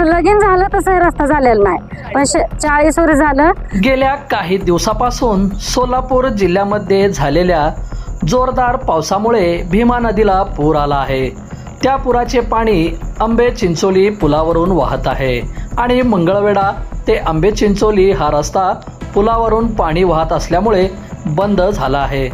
आमचं लगीन झालं तसं रस्ता झालेला नाही. पण चाळीस वर्ष झालं. गेल्या काही दिवसापासून सोलापूर जिल्ह्यामध्ये झालेल्या जोरदार पावसामुळे भीमा नदीला पूर आला आहे. त्या पुराचे पाणी आंबे चिंचोली पुलावरून वाहत आहे आणि मंगळवेढा ते आंबे चिंचोली हा रस्ता पुलावरून पाणी वाहत असल्यामुळे बंद झाला आहे.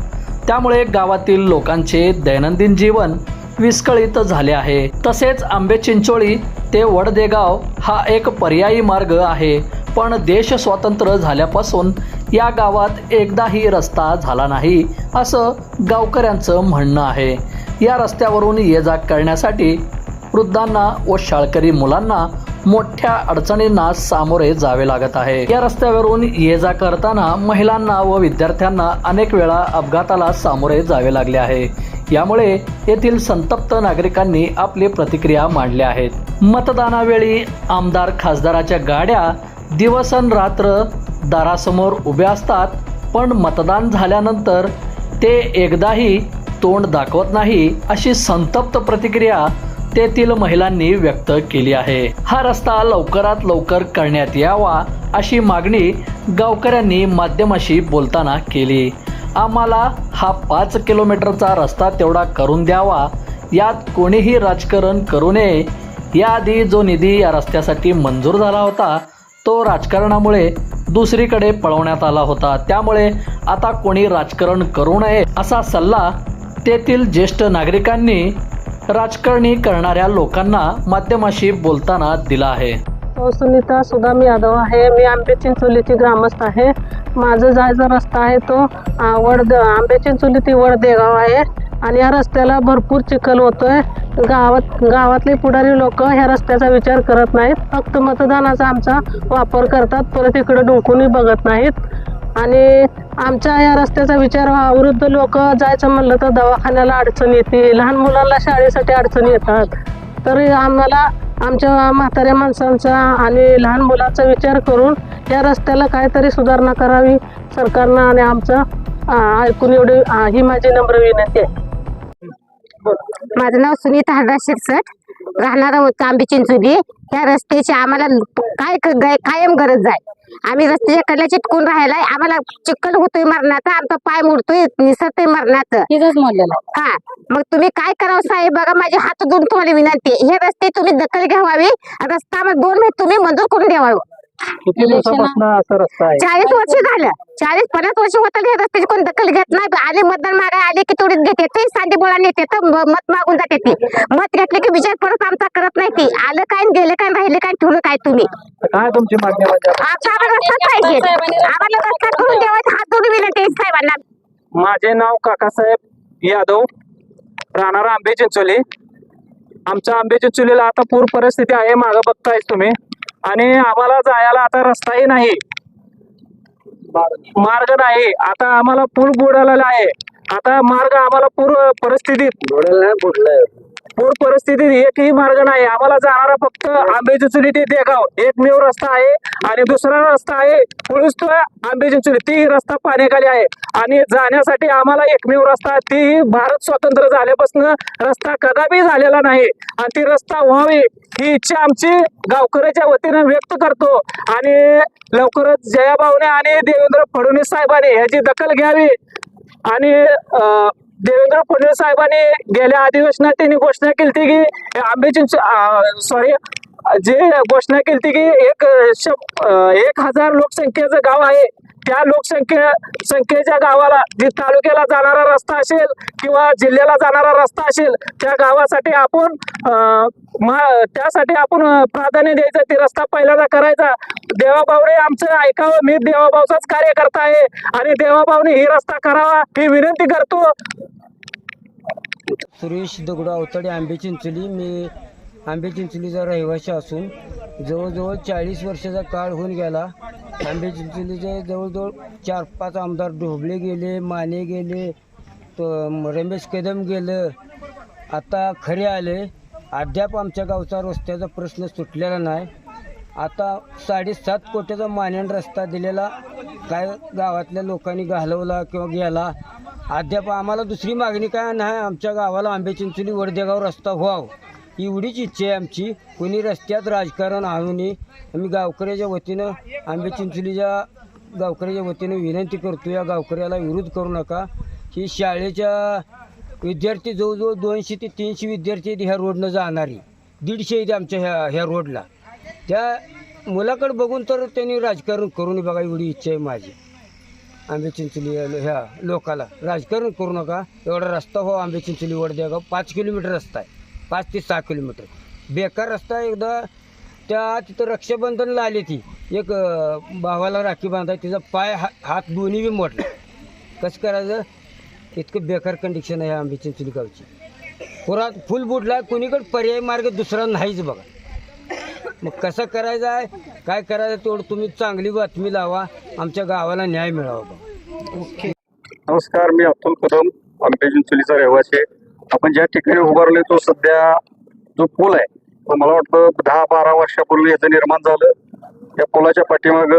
त्यामुळे गावातील लोकांचे दैनंदिन जीवन विस्कळीत झाले आहे. तसेच आंबे चिंचोळी ते वडदेगाव हा एक पर्यायी मार्ग आहे. पण देश स्वतंत्र झाल्यापासून या गावात एकदाही रस्ता झाला नाही असं गावकऱ्यांचं म्हणणं आहे. या रस्त्यावरून ये जा करण्यासाठी वृद्धांना व शाळकरी मुलांना मोठ्या अडचणींना सामोरे जावे लागत आहे. या रस्त्यावरून ये जा करताना महिलांना व विद्यार्थ्यांना अनेक वेळा अपघाताला सामोरे जावे लागले आहे. यामुळे येथील संतप्त नागरिकांनी आपली प्रतिक्रिया मांडल्या आहेत. मतदानावेळी आमदार खासदाराच्या गाड्या दिवसन रात्र दारासमोर उभ्या असतात पण मतदान झाल्यानंतर ते एकदाही तोंड दाखवत नाही अशी संतप्त प्रतिक्रिया तेथील महिलांनी व्यक्त केली आहे. हा रस्ता लवकरात लवकर करण्यात यावा अशी मागणी गावकऱ्यांनी माध्यमाशी बोलताना केली. आम्हाला हा पाच किलोमीटरचा रस्ता तेवढा करून द्यावा. यात कोणीही राजकारण करू नये. याआधी जो निधी या रस्त्यासाठी मंजूर झाला होता तो राजकारणामुळे दुसरीकडे पळवण्यात आला होता. त्यामुळे आता कोणी राजकारण करू नये असा सल्ला तेथील ज्येष्ठ नागरिकांनी राजकारणी करणाऱ्या लोकांना माध्यमाशी बोलताना दिला आहे. सुनीता सुदाम यादव आहे. मी आंबे चिंचोलीची ग्रामस्थ आहे. माझं जायचा रस्ता आहे तो वडद आंबे चिंचोली ती वडदेगाव आहे. आणि या रस्त्याला भरपूर चिखल होतो आहे गावात गावातले पुढारी लोक ह्या रस्त्याचा विचार करत नाहीत. फक्त मतदानाचा आमचा वापर करतात. परत इकडे डोकूनही बघत नाहीत. आणि आमच्या या रस्त्याचा विचार व्हा. वृद्ध लोक जायचं म्हणलं तर दवाखान्याला अडचण येते लहान मुलांना शाळेसाठी अडचणी येतात. तरी आम्हाला आमच्या म्हाताऱ्या माणसांचा आणि लहान मुलांचा विचार करून या रस्त्याला काहीतरी सुधारणा करावी सरकारनं आणि आमचं ऐकून एवढी ही माझी नम्र विनंती आहे. माझं नाव सुनीता हरदास शिरसट. राहणार आहोत आंबे चिंचोली. या रस्त्याची आम्हाला काय कायम गरज आहे. आम्ही रस्त्याच्या कडल्या चिटकून राहायला आम्हाला चिखल होतोय मरणाचा आमचा पाय मोडतोय निसरतोय मरणाचं. तिथंच म्हणलेलं. हा मग तुम्ही काय करावं साहेब? बघा माझे हात जोडून तुम्हाला विनंती. आहे. हे रस्ते तुम्ही दखल घ्यावावी. रस्ता मग दोन महिने तुम्ही मंजूर करून द्यावा किती दिवसापासून असा रस्ता आहे? चाळीस वर्ष झालं. चाळीस पन्नास वर्ष होत रस्त्याची? कोण दखल घेत नाही. आले मतदान मागाय आले की थोडीच घेते ते सांडी बोळा नेते तर म- मत मागून जाते ती मत घेतले की विचार परत आमचा करत नाही ती. आलं काय आणि गेलं काय राहिले काय ठेवलं काय तुम्ही? तर काय तुमची मागणी म्हणजे? आता? आमचा आम्हाला पाहिजे. आम्हाला रस्ता करून द्यावा. हात जोडून विनंती आहे साहेबांना. माझे नाव काकासाहेब यादव. राहणार आंबे चिंचोली. आमच्या आंबे चिंचोलीला आता पूर परिस्थिती आहे. मागं बघतायच तुम्ही. आणि आम्हाला जायला आता रस्ताही नाही. मार्ग नाही. आता आम्हाला पूर बुडालेला आहे. आता मार्ग आम्हाला पूर परिस्थितीत पूर परिस्थितीत एकही मार्ग नाही. आम्हाला जाणारा फक्त आंबेचिचुली ते देगाव. एकमेव रस्ता आहे आणि दुसरा रस्ता आहे पुळूस तो आंबे तीही ती रस्ता पाण्याखाली आहे. आणि जाण्यासाठी आम्हाला एकमेव रस्ता तीही भारत स्वतंत्र झाल्यापासून रस्ता कदापि झालेला नाही. आणि ती रस्ता व्हावी ही इच्छा आमची गावकऱ्याच्या वतीनं व्यक्त करतो. आणि लवकरच जयाभाऊने आणि देवेंद्र फडणवीस साहेबांनी ह्याची दखल घ्यावी. आणि अं, देवेंद्र फडणवीस साहेबांनी गेल्या अधिवेशनात त्यांनी घोषणा केली की आंबेची सॉरी जे घोषणा केली की एक शं- एक हजार लोकसंख्येचं गाव आहे. त्या लोकसंख्ये संख्येच्या गावाला जी तालुक्याला जाणारा रस्ता असेल किंवा जिल्ह्याला जाणारा रस्ता असेल त्या गावासाठी आपण त्यासाठी आपण प्राधान्य द्यायचं. ते रस्ता पहिल्यांदा करायचा. देवाभाऊने आमचं ऐकावं. मी देवाभाऊचाच कार्यकर्ता आहे आणि देवाभाऊने ही रस्ता करावा ही विनंती करतो. सुरेश दगडू अवतडे आंबे चिंचोली. मी आंबे चिंचोलीचा रहिवासी असून जवळजवळ चाळीस वर्षाचा काळ होऊन गेला. आंबे चिंचोलीचे जवळजवळ चार पाच आमदार ढोबळे गेले माने गेले तो रमेश कदम गेलं आता खरे आले. अद्याप आमच्या गावचा रस्त्याचा प्रश्न सुटलेला नाही. आता साडेसात कोटीचा मानेन रस्ता दिलेला काय गावातल्या लोकांनी घालवला किंवा गेला. अद्याप आम्हाला दुसरी मागणी काय नाही. आमच्या गावाला आंबे चिंचोली वडदेगाव रस्ता व्हावं. एवढीच इच्छा आहे आमची. कोणी रस्त्यात राजकारण आणू नये आम्ही गावकऱ्याच्या वतीनं आंबे चिंचोलीच्या गावकऱ्याच्या वतीनं विनंती करतो या गावकऱ्याला विरोध करू नका. ही शाळेच्या विद्यार्थी जवळजवळ दोनशे ते तीनशे विद्यार्थी आहेत ह्या रोडनं जाणारी. दीडशे आहेत आमच्या ह्या ह्या रोडला. त्या मुलाकडे बघून तर त्यांनी राजकारण करू नये बघा एवढी इच्छा आहे माझी. आंबे चिंचोली ह्या लोकाला. राजकारण करू नका. एवढा रस्ता हो आंबे चिंचोली वडद्या पाच किलोमीटर रस्ता आहे. पाच ते सहा किलोमीटर. बेकार रस्ता एकदा त्या तिथं रक्षाबंधनला आली ती. एक भावाला राखी बांधाय तिचा पाय हा हात दोन्ही बी मोडला. कसं करायचं? इतकं बेकार कंडिशन आहे आंबे चिंचोली गावची पुरात फुल बुडला कुणीकडे पर्याय मार्ग दुसरा नाहीच बघा. मग कसं करायचं आहे? काय करायचं तेवढं तुम्ही चांगली बातमी लावा. आमच्या गावाला न्याय मिळावा बघा. नमस्कार मी अब्दुल कदम आंबे चिंचोलीचा रहिवासी आहे. आपण ज्या ठिकाणी उभारले तो सध्या जो पूल आहे तो मला वाटतं दहा बारा वर्षापूर्वी याचं निर्माण झालं. या पुलाच्या पाठीमाग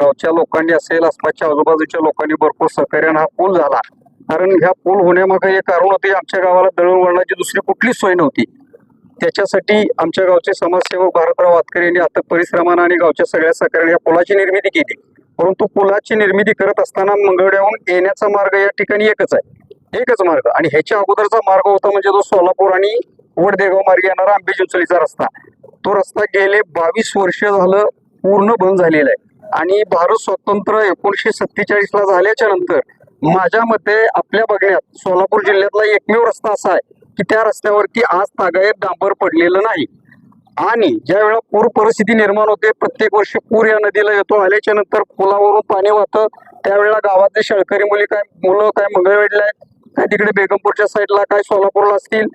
गावच्या लोकांनी असेल आसपासच्या आजूबाजूच्या लोकांनी भरपूर सहकार्यानं हा पूल झाला. कारण ह्या पूल होण्यामागे एक कारण होते आमच्या गावाला दळणवळणाची दुसरी कुठलीच सोय नव्हती. त्याच्यासाठी आमच्या गावचे समाजसेवक भारतराव वातकर यांनी आता परिश्रमानं आणि गावच्या सगळ्या सहकार्याने या पुलाची निर्मिती केली. परंतु पुलाची निर्मिती करत असताना मंगळड्याहून येण्याचा मार्ग या ठिकाणी एकच आहे. एकच मार्ग. आणि ह्याच्या अगोदरचा मार्ग होता म्हणजे तो सोलापूर आणि वडदेगाव मार्ग येणारा आंबे रस्ता. तो रस्ता गेले बावीस वर्ष झालं पूर्ण बंद झालेला आहे. आणि भारत स्वतंत्र एकोणीसशे सत्तेचाळीस ला झाल्याच्यानंतर माझ्या मते आपल्या बघण्यात सोलापूर जिल्ह्यातला एकमेव रस्ता असा आहे की त्या रस्त्यावरती आज तागायत डांबर पडलेलं नाही. आणि ज्या वेळा पूर परिस्थिती निर्माण होते प्रत्येक वर्षी पूर या नदीला येतो. आल्याच्यानंतर पुलावरून पाणी वाहतं. त्यावेळेला गावातले शेळकरी मुली काय मुलं काय मंगळवेडला आहेत? काय तिकडे बेगमपूरच्या साईडला काय सोलापूरला असतील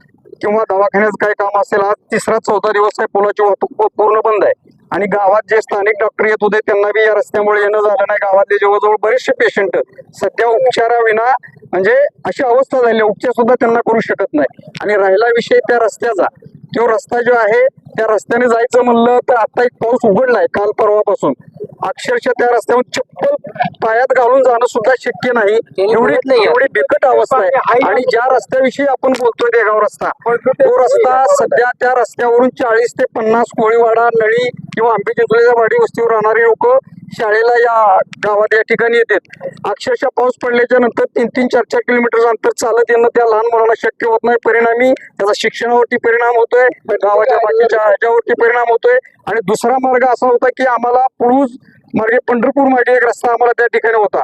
किंवा दवाखान्यात काय काम असेल आज तिसरा चौथा दिवस आहे पुलाची वाहतूक पूर्ण बंद आहे. आणि गावात जे स्थानिक डॉक्टर येत होते त्यांना बी या रस्त्यामुळे येणं झालं नाही. गावातले जवळजवळ बरेचसे पेशंट सध्या उपचाराविना म्हणजे अशी अवस्था झाली उपचार सुद्धा त्यांना करू शकत नाही. आणि राहिला विषय त्या रस्त्याचा. तो रस्ता जो आहे त्या रस्त्याने जायचं म्हणलं तर आता एक पाऊस उघडलाय काल परवापासून. अक्षरशः त्या रस्त्यावर चप्पल पायात घालून जाणं सुद्धा शक्य नाही. एवढी एवढी बिकट अवस्था आहे. आणि ज्या रस्त्याविषयी आपण बोलतोय देगाव रस्ता तो रस्ता सध्या त्या रस्त्यावरून चाळीस ते पन्नास कोळीवाडा नळी किंवा आंबे चिंचोलीच्या वाडी वस्तीवर राहणारी लोक शाळेला या गावात या ठिकाणी येतात. अक्षरशः पाऊस पडल्याच्या नंतर तीन तीन चार चार किलोमीटर अंतर चालत येणं त्या लहान मुलांना शक्य होत नाही. परिणामी त्याचा शिक्षणावरती परिणाम होतोय गावाच्या बाकीच्या ह्याच्यावरती परिणाम होतोय. आणि दुसरा मार्ग असा होता की आम्हाला पुळूज मार्गे पंढरपूर मार्गे एक रस्ता आम्हाला त्या ठिकाणी होता.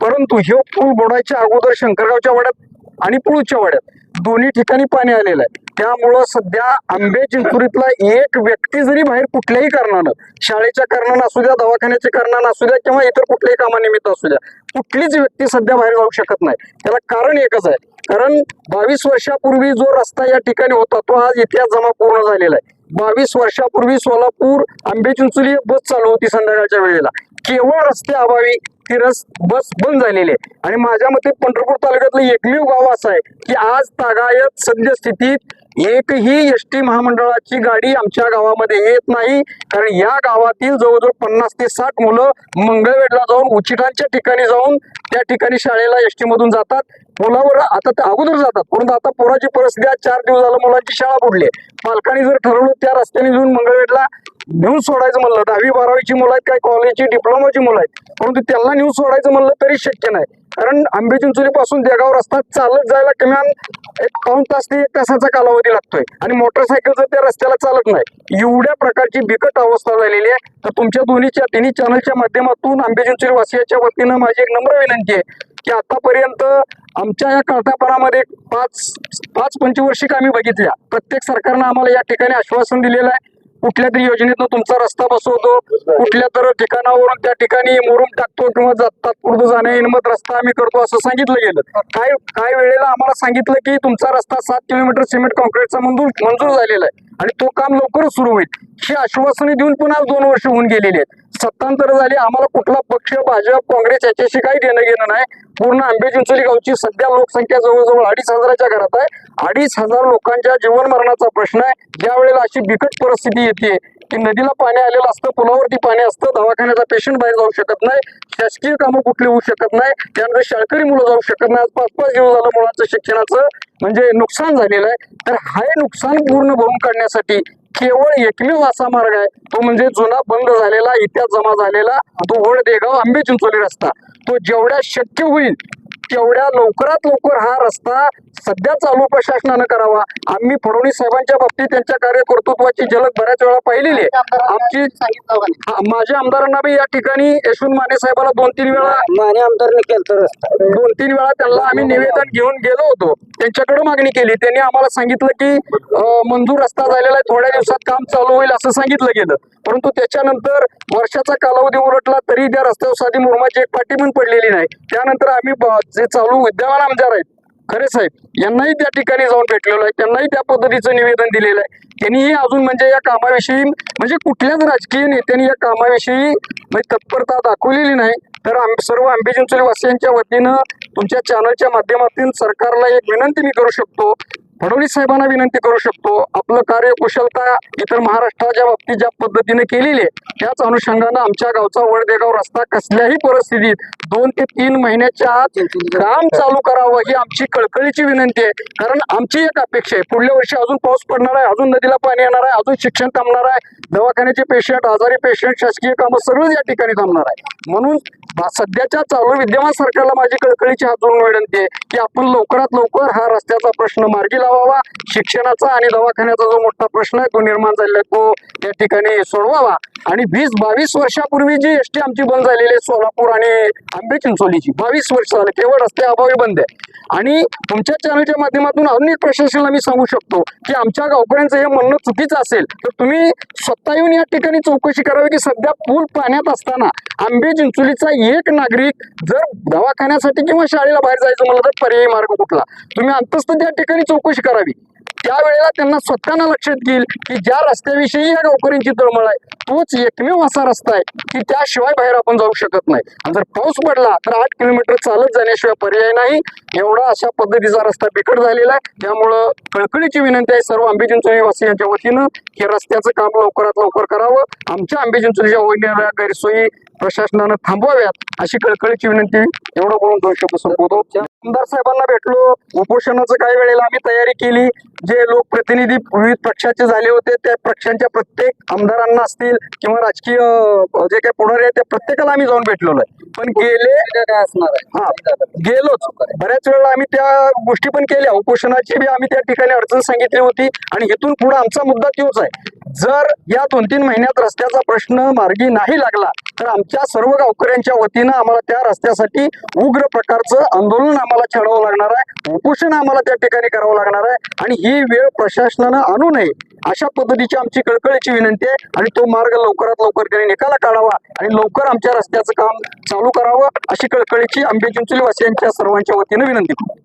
परंतु हे पूल बोडायच्या अगोदर शंकरगावच्या वाड्यात आणि पुळूजच्या वाड्यात दोन्ही ठिकाणी पाणी आलेलं आहे. त्यामुळं सध्या आंबे जिंतुरीतला एक व्यक्ती जरी बाहेर कुठल्याही कारणानं शाळेच्या कारणानं असू द्या दवाखान्याच्या कारणानं असू द्या किंवा इतर कुठल्याही कामानिमित्त असू द्या कुठलीच व्यक्ती सध्या बाहेर जाऊ शकत नाही. त्याला कारण एकच आहे. कारण बावीस वर्षापूर्वी जो रस्ता या ठिकाणी होता तो आज इतिहास जमा पूर्ण झालेला आहे. बावीस वर्षापूर्वी सोलापूर आंबे चिंचोली बस चालू होती संध्याकाळच्या वेळेला. केवळ रस्ते अभावी ती रस बस बंद झालेली आहे. आणि माझ्या मते पंढरपूर तालुक्यातलं एकमेव गाव असं आहे की आज तागायत सद्यस्थितीत एकही एस टी महामंडळाची गाडी आमच्या गावामध्ये येत नाही. कारण या गावातील जवळजवळ पन्नास ते साठ मुलं मंगळवेढला जाऊन उचिटांच्या ठिकाणी जाऊन त्या ठिकाणी शाळेला एस टी मधून जातात. मुलावर आता ते अगोदर जातात. परंतु आता पोराची परिस्थिती आज चार दिवस झालं मुलांची शाळा बुडली. आहे. पालकांनी जर ठरवलं त्या रस्त्याने जाऊन मंगळवेढला नेऊन सोडायचं म्हणलं दहावी बारावीची मुलं आहेत काय कॉलेजची डिप्लोमाची मुलं आहेत परंतु त्यांना नेऊन सोडायचं म्हणलं तरी शक्य नाही. कारण आंबे चिंचोली पासून देगाव रस्ता चालत जायला किमान एक पाऊन तास ते एक तासाचा कालावधी लागतोय. आणि मोटरसायकल जर त्या रस्त्याला चालत नाही एवढ्या प्रकारची बिकट अवस्था झालेली आहे. तर तुमच्या दोन्हीच्या तिन्ही चॅनलच्या माध्यमातून आंबे चिंचोली वासियाच्या वतीनं माझी एक नम्र विनंती आहे की आतापर्यंत आमच्या या कळतापणामध्ये पाच पाच पंचवर्षिक आम्ही बघितल्या. प्रत्येक सरकारनं आम्हाला या ठिकाणी आश्वासन दिलेलं आहे. कुठल्या तरी योजनेतनं तुमचा रस्ता बसवतो कुठल्या तर ठिकाणावरून त्या ठिकाणी मुरुम टाकतो किंवा जा- तात्पुरतं जाण्या येणमत रस्ता आम्ही करतो असं सांगितलं गेलं. काय काय वेळेला आम्हाला सांगितलं की तुमचा रस्ता सात किलोमीटर सिमेंट कॉन्क्रीटचा मंजूर मंजूर झालेला आहे आणि तो काम लवकरच सुरू होईल. ही आश्वासने देऊन पुन्हा दोन वर्ष होऊन गेलेली आहेत. सत्तांतर झाली आम्हाला कुठला पक्ष भाजप काँग्रेस याच्याशी काही देणं घेणं नाही. पूर्ण आंबे चिंचोली गावची सध्या लोकसंख्या जवळजवळ अडीच हजाराच्या घरात आहे. अडीच हजार लोकांच्या जीवन मरणाचा प्रश्न आहे. ज्या वेळेला अशी बिकट परिस्थिती येते की नदीला पाणी आलेलं असतं पुलावरती पाणी असतं दवाखान्याचा पेशंट बाहेर जाऊ शकत नाही शासकीय कामं कुठली होऊ शकत नाही त्यानंतर शाळकरी मुलं जाऊ शकत नाही. आज पाच पाच दिवस झालं मुलांचं शिक्षणाचं म्हणजे नुकसान झालेलं आहे. तर हे नुकसान पूर्ण भरून काढण्यासाठी केवळ एकमेव असा मार्ग आहे. तो म्हणजे जुना बंद झालेला इतिहास जमा झालेला तो वड देगाव आंबे चिंचोली रस्ता. तो जेवढ्या शक्य होईल तेवढ्या लवकरात लवकर हा रस्ता सध्या चालू प्रशासनानं करावा. आम्ही फडणवीस साहेबांच्या बाबतीत त्यांच्या कार्यकर्तृत्वाची झलक बऱ्याच वेळा पाहिलेली आहे. आमची हा, माझ्या आमदारांना बी या ठिकाणी यशवंत माने साहेबाला दोन तीन वेळा माने आमदारने केलं दोन तीन वेळा त्यांना आम्ही निवेदन घेऊन गेलो होतो. त्यांच्याकडे मागणी केली. त्यांनी आम्हाला सांगितलं की मंजूर रस्ता झालेला आहे. थोड्या दिवसात काम चालू होईल असं सांगितलं गेलं. परंतु त्याच्यानंतर वर्षाचा कालावधी उलटला तरी त्या रस्त्यावर साधी मुरमाची एक पाटी पण पडलेली नाही. त्यानंतर आम्ही जे चालू विद्यमान आमदार आहेत खरे साहेब यांनाही त्या ठिकाणी जाऊन भेटलेलो आहे त्यांनाही त्या पद्धतीचं निवेदन दिलेलं आहे. त्यांनीही अजून म्हणजे या कामाविषयी म्हणजे कुठल्याच राजकीय नेत्यांनी या कामाविषयी म्हणजे तत्परता दाखवलेली नाही. तर आम सर्व आंबे चिंचोली वासियांच्या वतीनं तुमच्या चॅनलच्या माध्यमातून सरकारला एक विनंती मी करू शकतो फडणवीस साहेबांना विनंती करू शकतो आपलं कार्य कुशलता इतर महाराष्ट्राच्या बाबतीत ज्या पद्धतीने केलेली आहे त्याच अनुषंगानं आमच्या गावचा वडदेगाव रस्ता कसल्याही परिस्थितीत दोन ते तीन महिन्याच्या आत काम चालू करावं ही आमची कळकळीची विनंती आहे. कारण आमची एक अपेक्षा आहे. पुढल्या वर्षी अजून पाऊस पडणार आहे अजून नदीला पाणी येणार आहे अजून शिक्षण थांबणार आहे दवाखान्याचे पेशंट आजारी पेशंट शासकीय कामं सगळं या ठिकाणी थांबणार आहे. म्हणून सध्याच्या चालू विद्यमान सरकारला माझी कळकळीची हात जोडून विनंती आहे की आपण लवकरात लवकर हा रस्त्याचा प्रश्न मार्गी लावावा शिक्षणाचा आणि दवाखान्याचा जो मोठा प्रश्न आहे तो निर्माण झालेला आहे. तो त्या ठिकाणी सोडवावा. आणि वीस बावीस वर्षापूर्वी जी एसटी आमची बंद झालेली आहे सोलापूर आणि आंबे चिंचोलीची बावीस वर्ष झाले केवळ रस्ते अभावी बंद आहे. आणि तुमच्या चॅनलच्या माध्यमातून अनेक प्रशासनाला मी सांगू शकतो की आमच्या गावकऱ्यांचं हे म्हणणं चुकीचं असेल तर तुम्ही स्वतः येऊन या ठिकाणी चौकशी करावी की सध्या पूल पाण्यात असताना आंबे चिंचोलीचा एक नागरिक जर दवाखान्यासाठी किंवा शाळेला बाहेर जायचं म्हणलं तर पर्यायी मार्ग कुठला? तुम्ही अंतस्थ त्या ठिकाणी चौकशी करावी. त्यावेळेला त्यांना स्वतःना लक्षात येईल की ज्या रस्त्याविषयी या गावकऱ्यांची तळमळ आहे तोच एकमेव असा रस्ता आहे की त्याशिवाय बाहेर आपण जाऊ शकत नाही. आणि जर पाऊस पडला तर आठ किलोमीटर चालत जाण्याशिवाय पर्याय नाही. एवढा अशा पद्धतीचा रस्ता बिकट झालेला आहे. त्यामुळं कळकळीची विनंती आहे सर्व आंबे वासियांच्या वतीनं हे रस्त्याचं काम लवकरात लवकर करावं. आमच्या आंबे चिंचोलीच्या गैरसोयी प्रशासनानं थांबवाव्यात अशी कळकळीची विनंती एवढं बोलून दोन शब्द संपवतो. आमदार साहेबांना भेटलो. उपोषणाचं काही वेळेला आम्ही तयारी केली. जे लोकप्रतिनिधी विविध पक्षाचे झाले होते त्या पक्षांच्या प्रत्येक आमदारांना असतील किंवा राजकीय जे काही पुढारी आहेत त्या प्रत्येकाला आम्ही जाऊन भेटलेलो आहे. पण गेले काय असणार हा गेलोच. बऱ्याच वेळेला आम्ही त्या गोष्टी पण केल्या. उपोषणाची बी आम्ही त्या ठिकाणी अडचण सांगितली होती आणि इथून पुढे आमचा मुद्दा तोच आहे. जर या दोन तीन महिन्यात रस्त्याचा प्रश्न मार्गी नाही लागला तर आमच्या सर्व गावकऱ्यांच्या वतीनं आम्हाला त्या रस्त्यासाठी उग्र प्रकारचं आंदोलन आम्हाला छेडावं लागणार आहे उपोषण आम्हाला त्या ठिकाणी करावं लागणार आहे आणि ही वेळ प्रशासनानं आणू नये अशा पद्धतीची आमची कळकळीची विनंती आहे आणि तो मार्ग लवकरात लवकर त्यांनी निकाला काढावा आणि लवकर आमच्या रस्त्याचं काम चालू करावं अशी कळकळीची आंबे चिंचोली वासियांच्या सर्वांच्या वतीनं विनंती